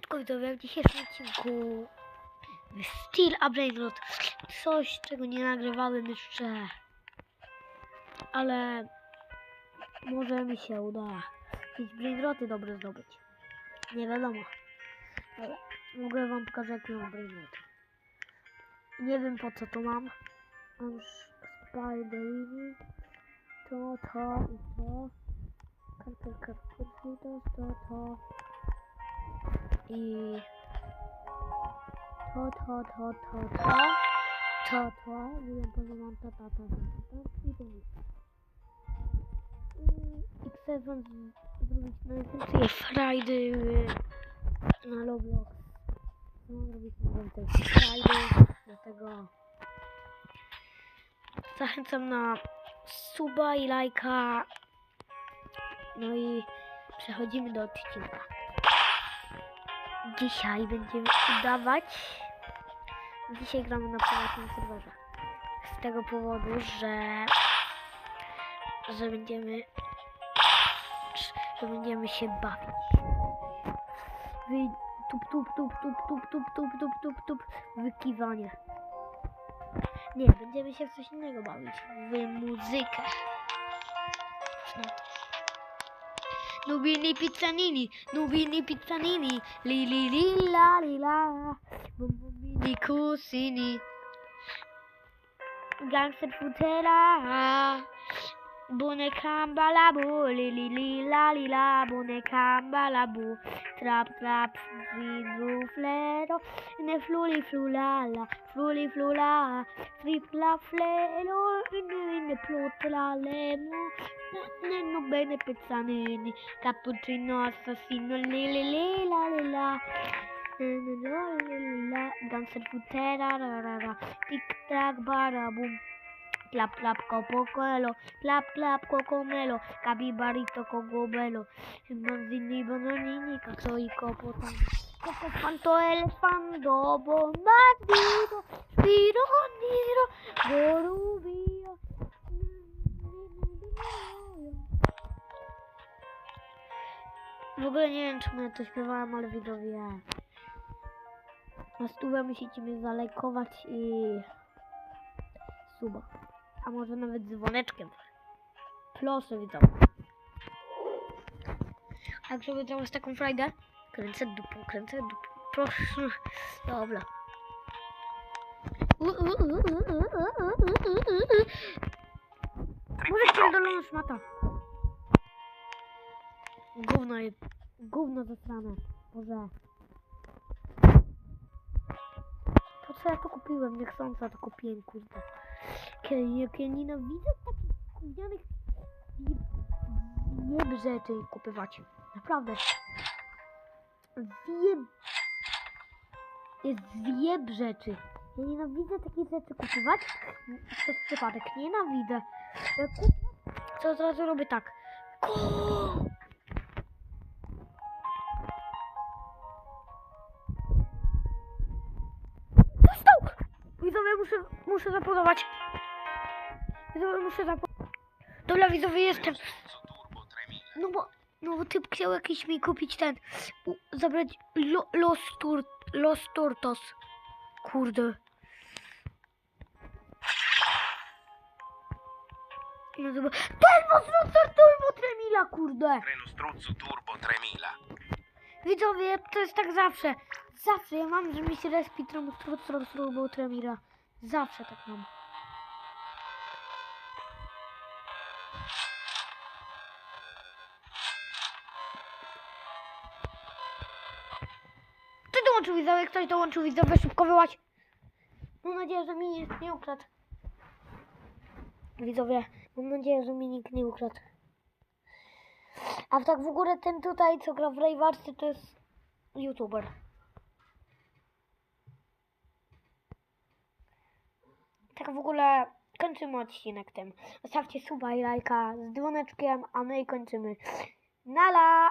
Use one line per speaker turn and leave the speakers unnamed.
Siemaneczko widzowie, w dzisiejszym odcinku Steel Brainrot. Coś, czego nie nagrywałem jeszcze. Ale może mi się uda jakieś Brainroty dobre zdobyć. Nie wiadomo. Ale mogę wam pokazać jakie mam. Nie wiem po co to mam. Mam Spiderini. To, to i to. Karpel, karpel, to, to, to. I to, to, to, to, to, to, to, wiem, to mam to, to, to, to, to, i to. Mm, I chcę wam zrobić najwięcej frajdy na Roblox. Chcę zrobić najwięcej frajdy, dlatego zachęcam na suba i lajka. No i przechodzimy do odcinka. Dzisiaj będziemy udawać. Dzisiaj gramy na prywatnym serwerze. Z tego powodu, że że będziemy że będziemy się bawić. Wy tup tup tup tup tup tup tup tup tup tup wykiwanie. Nie, będziemy się w coś innego bawić. W muzykę. No. Nubini pizzanini, nubini pizzanini, li li li la li la, bombini cusini, gangster futera, bune cambalabu, li li li la li la, bune cambalabu, trap trap, zidu flero, ne fluli flulala, fluli flula, tripla flelo, ne plutla le mu, nenno bene pezzanini, cappuccino assassino, le le le la le la. Danza di putera, tic tac, barabum. Clap clap copocolo, clap clap cocomelo, capibarito cocobelo, manzini bananini, cazzo i copotani. Cocofanto elefando, bombardino, spiro nero, gorubio. W ogóle nie wiem, czemu ja to śpiewałam, ale widzowie. Na stówę musicie mnie zalajkować i suba a może nawet dzwoneczkiem. Plosy widzą. A jak zrobię teraz taką frajdę? Kręcę dupą, kręcę dupą. Proszę. Dobra. Może pierdolony szmata. Gówno, je... gówno zasrane. Boże. Co ja to kupiłem? Niechcąca to kupiłem, kurde. Jak ja nienawidzę takich gównianych zjeb rzeczy kupywać. Naprawdę. Zjeb... Zjeb rzeczy. Ja nienawidzę takich rzeczy kupować. Przez przypadek. Nienawidzę. Kupię, to od razu robię tak. Ko! Muszę, muszę zapodować. Widzowie, muszę zapodować. Dobra, widzowie, jestem. No bo, no bo typ chciał jakiś mi kupić ten, u, zabrać lo, Los, tur, los Turtos. Kurde. No dobra. Turbo Struzor Turbo Tremila, kurde.
Turbo 3000.
Widzowie, to jest tak zawsze. Zawsze ja mam, że mi się respi Turbo Struzor Turbo Tremila. Zawsze tak mam. Ktoś dołączył widzowie, ktoś dołączył widzowie, szybko wyłaź. Mam nadzieję, że mi nikt nie ukradł. Widzowie, mam nadzieję, że mi nikt nie ukradł. A tak w ogóle ten tutaj, co gra w Raywarsy, to jest youtuber. Tak w ogóle kończymy odcinek tym. Zostawcie suba i lajka z dzwoneczkiem, a my kończymy. Nala!